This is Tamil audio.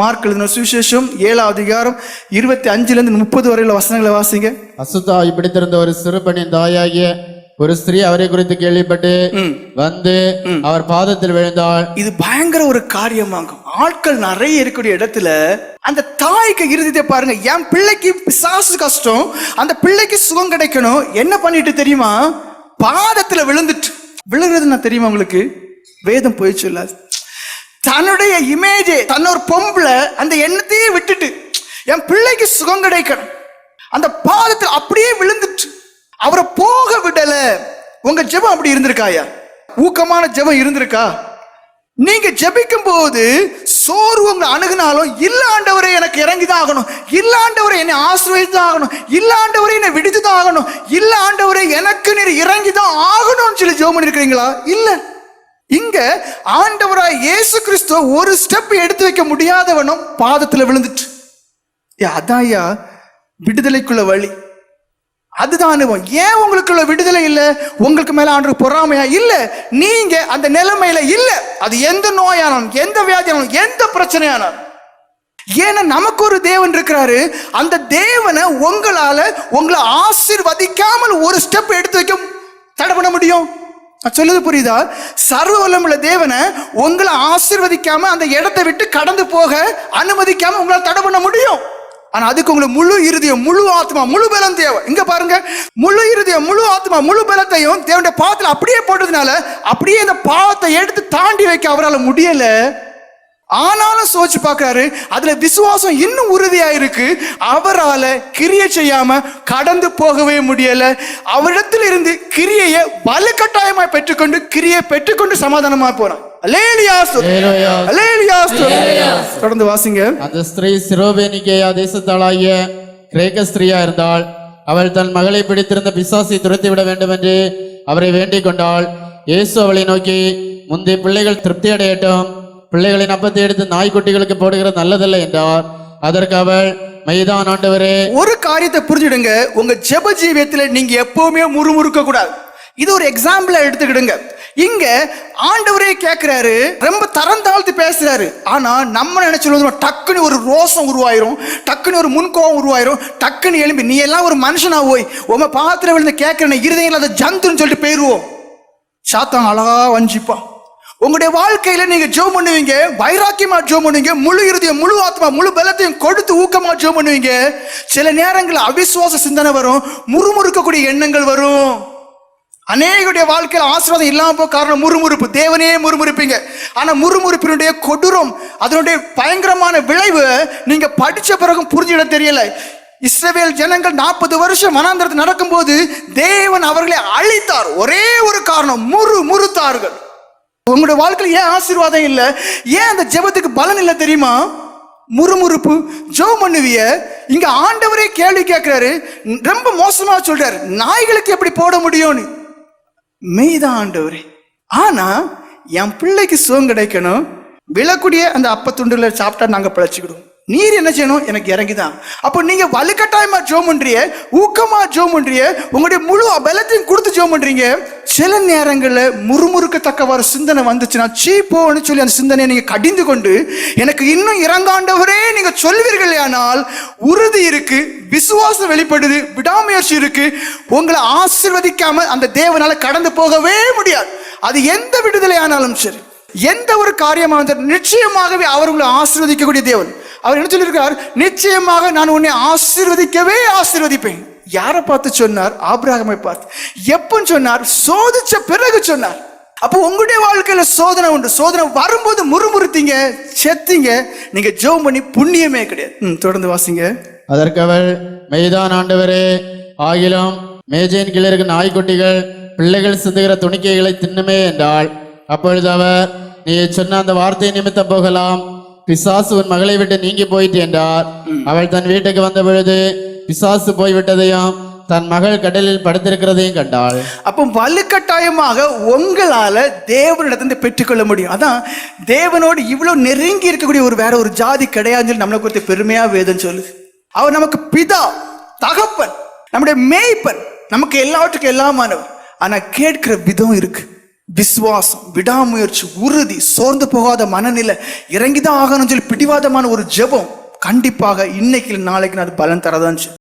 மார்க் எழுதின சுவிசேஷம் ஏழாவது அதிகாரம் இருபத்தி அஞ்சுல இருந்து முப்பது வரையில வசனங்களை வாசிங்க. அசுத்தாய் பிடித்திருந்த ஒரு சிறுபணியின் தாயாகிய ஒரு ஸ்திரீ அவரை குறித்து கேள்விப்பட்டு வந்து அவர் பாதத்தில் விழுந்தாள். இது பயங்கர ஒரு காரியமாகும். ஆட்கள் நிறைய இருக்கக்கூடிய இடத்துல அந்த தாய்க்கு இருந்ததை பாருங்க. என் பிள்ளைக்கு பிசாசு கஷ்டம். அந்த பிள்ளைக்கு சுகம் கிடைக்கணும். என்ன பண்ணிட்டு தெரியுமா? பாதத்துல விழுந்துட்டு. விழுகிறது நான் தெரியுமா உங்களுக்கு? வேதம் போய் சொல்லாது. தன்னுடைய இமேஜ் தன்னொரு பொம்பளை அந்த எண்ணத்தையே விட்டுட்டு என் பிள்ளைக்கு சுகம் கிடைக்கணும். அந்த பாதத்தில் அப்படியே விழுந்துட்டு அவரை போக விடல. உங்க ஜெபம் அப்படி இருந்திருக்காயா ஊக்கமான ஜெபம் இருந்திருக்கா? நீங்க ஜெபிக்கும் போது சோர்வு உங்க அணுகுனாலும் இல்லாண்டவரை எனக்கு இறங்கி தான் ஆகணும். இல்லாண்டவரை என்னை என்னை தான் ஆகணும். இல்லாண்டவரை என்னை விடுத்து தான் ஆகணும் இல்லாண்டவரை எனக்கு நீர் இறங்கி தான் ஆகணும்னு சொல்லி ஜெபம் பண்ணிருக்கிறீங்களா? இல்லை. இங்க ஆண்டவராய் இயேசு கிறிஸ்துவ ஒரு ஸ்டெப் எடுத்து வைக்க முடியாதவனும் பாதத்துல விழுந்துட்டு. அதான் ஐயா விடுதலைக்குள்ள வழி. அதுதான் அனுபவம் ஏன் உங்களுக்குள்ள விடுதலை இல்லை? உங்களுக்கு மேல ஆண்டு பொறாமையா? இல்ல நீங்க அந்த நிலைமையில இல்ல. அது எந்த நோயானாலும் எந்த வியாதியானாலும் எந்த பிரச்சனையானாலும். ஏன்னா நமக்கு ஒரு தேவன் இருக்கிறாரு. அந்த தேவனை உங்களால உங்களை ஆசீர்வதிக்காமல் ஒரு ஸ்டெப் எடுத்து வைக்க தடை பண்ண முடியும். நான் சொல்லுது புரியுதா? சர்வ வல்லமுள்ள தேவனை உங்களை ஆசிர்வதிக்காம அந்த இடத்தை விட்டு கடந்து போக அனுமதிக்காம உங்களால் தடை பண்ண முடியும். ஆனா அதுக்கு உங்களுக்கு முழு இருதயம் முழு ஆத்மா முழு பலம் தேவை. இங்க பாருங்க. முழு இருதயம் முழு ஆத்மா முழு பலத்தையும் தேவனுடைய பாவத்தில் அப்படியே போட்டதுனால அப்படியே இந்த பாவத்தை எடுத்து தாண்டி வைக்க அவரால் முடியலை. ஆனாலும் சோச்சு பார்க்கறாரு அதுல விசுவாசம் இன்னும் உறுதியா இருக்கு அவரால கிரியை செய்யாம கடந்து போகவே முடியல. அவரிடத்தில் இருந்து கிரியையை வலுக்கட்டாயமாய் பெற்றுக்கொண்டு கிரியை பெற்றுக்கொண்டு சமாதானமா போறான். தொடர்ந்து வாசிங்க. அந்த ஸ்திரீ சிரோபேனிக்கேயா தேசத்தாளாகிய கிரேக்க ஸ்திரீயா இருந்தாள். அவள் தன் மகளை பிடித்திருந்த பிசாசை துரத்திவிட வேண்டும் என்று அவரை வேண்டிக் கொண்டாள். இயேசு அவளை நோக்கி முந்தைய பிள்ளைகள் திருப்தி அடையட்டும் பிள்ளைகளின் அப்பத்தை எடுத்து நாய்க்குட்டிகளுக்கு போடுகிறது நல்லதல்ல என்றார். அதற்கு அவள் மைதான் ஆண்டவரே. ஒரு காரியத்தை புரிஞ்சுடுங்க. உங்க ஜெப ஜீவியத்துல நீங்க எப்பவுமே முறுமுறுக்க கூடாது. இது ஒரு எக்ஸாம்பிளா எடுத்துக்கிடுங்க. இங்க ஆண்டவரே கேட்கிறாரு ரொம்ப தரம் தாழ்த்து பேசுறாரு. ஆனா நம்ம நினைச்சு டக்குன்னு ஒரு ரோசம் உருவாயிரும். டக்குன்னு ஒரு முன்கோவம் உருவாயிரும். டக்குன்னு எழும்பி நீ எல்லாம் ஒரு மனுஷனா போய் உங்க பாத்திரம் விழுந்து கேட்கிறேன் இருதயம் அதை ஜந்துன்னு சொல்லிட்டு போயிருவோம். சாத்தான் அழகா வஞ்சிப்பான். உங்களுடைய வாழ்க்கையில நீங்க ஜோ பண்ணுவீங்க வைராக்கியமா ஜோ பண்ணுவீங்க முழு இறுதியும் முழு ஆத்மா முழு பலத்தையும் கொடுத்து ஊக்கமா ஜோ பண்ணுவீங்க. சில நேரங்களில் அவிசுவாச சிந்தனை வரும் முறுமுறுக்கக்கூடிய எண்ணங்கள் வரும். அநேகருடைய வாழ்க்கையில் ஆசீர்வாதம் இல்லாம போக காரணம் முறுமுறுப்பு. தேவனே முறுமுறுப்பீங்க. ஆனா முறுமுறுப்பினுடைய கொடூரம் அதனுடைய பயங்கரமான விளைவு நீங்க படிச்ச பிறகும் புரிஞ்சிட தெரியல. இஸ்ரவேல் ஜனங்கள் நாற்பது வருஷம் மனாந்திரத்தில் நடக்கும்போது தேவன் அவர்களை அழித்தார். ஒரே ஒரு காரணம் முறு முறுத்தார்கள் உங்களுடைய வாழ்க்கையில் ஏன் ஆசீர்வாதம் இல்லை? ஏன் அந்த ஜெபத்துக்கு பலன் இல்லை தெரியுமா? முறுமுறுப்பு. ஜோ பண்ணுவிய. இங்க ஆண்டவரே கேள்வி கேட்கிறாரு. ரொம்ப மோசமா சொல்றாரு. நாய்களுக்கு எப்படி போட முடியும்னு. மெய்தான் ஆண்டவரே. ஆனா என் பிள்ளைக்கு சுகம் கிடைக்கணும். விழக்கூடிய அந்த அப்பத்துண்டுல சாப்பிட்டா நாங்கள் பிழைச்சிக்கிடுவோம். நீர் என்ன செய்யணும்? எனக்கு இறங்கிதான். அப்போ நீங்க வலுக்கட்டாயமா ஜோம் பண்றிய ஊக்கமா ஜோம் பண்றிய உங்களுடைய முழு பலத்தையும் கொடுத்து ஜோம் பண்றீங்க சில நேரங்களில் முறுமுறுக்கத்தக்கவாறு சிந்தனை வந்துச்சுன்னா சீ போன்னு சொல்லி அந்த சிந்தனையை நீங்க கடிந்து கொண்டு எனக்கு இன்னும் இறங்காண்டவரே நீங்க சொல்வீர்கள் ஆனால் உறுதி இருக்கு விசுவாசம் வெளிப்படுது விடாமுயற்சி இருக்கு உங்களை ஆசிர்வதிக்காம அந்த தேவனால கடந்து போகவே முடியாது. அது எந்த விடுதலை ஆனாலும் சரி. எந்த ஒரு காரியமாக இருந்தாலும் நிச்சயமாகவே அவர் உங்களை ஆசீர்வதிக்கக்கூடிய தேவன். அவர் என்ன சொல்லியிருக்கார்? நிச்சயமாக நான் உன்னை ஆசீர்வதிக்கவே ஆசீர்வதிப்பேன். யாரை பார்த்து சொன்னார்? ஆபிரகமை பார்த்து. எப்பன்னு சொன்னார்? சோதிச்ச பிறகு சொன்னார். அப்போ உங்களுடைய வாழ்க்கையில் சோதனை உண்டு. சோதனை வரும்போது முறுமுறுத்தீங்க செத்தீங்க. நீங்க ஜோம் பண்ணி புண்ணியமே கிடையாது. ம், தொடர்ந்து வாசிங்க. அதற்கு அவள் மெய்தான் ஆண்டவரே ஆகிலும் மேஜையின் கீழே இருக்கும் நாய்க்குட்டிகள் பிள்ளைகள் சிந்துகிற துணிக்கைகளை தின்னுமே என்றாள் அப்பொழுது அவர் நீ சொன்ன அந்த வார்த்தை நிமித்தம் போகலாம். பிசாசு உன் மகளை விட்டு நீங்கி போயிட்டு என்றார். அவள் தன் வீட்டுக்கு வந்த பொழுது பிசாசு போய்விட்டதையும் தன் மகள் கடலில் படுத்திருக்கிறதையும் கண்டாள். அப்போ வலுக்கட்டாயமாக உங்களால தேவனிடத்திலிருந்து பெற்றுக்கொள்ள முடியும். அதான் தேவனோடு இவ்வளவு நெருங்கி இருக்கக்கூடிய ஒரு வேற ஒரு ஜாதி கிடையாதுன்னு சொல்லி நம்மளை குறித்து பெருமையா வேதம் சொல்லுது. அவர் நமக்கு பிதா தகப்பன் நம்முடைய மேய்ப்பன் நமக்கு எல்லாவற்றுக்கும் எல்லாமானவர். ஆனா கேட்கிற விதம் இருக்கு. விசுவாசம் விடாமுயற்சி உறுதி சோர்ந்து போகாத மனநிலை இறங்கிதான் ஆகணும்னு சொல்லி பிடிவாதமான ஒரு ஜெபம் கண்டிப்பாக இன்னைக்கு நாளைக்கு அது பலன் தரதான்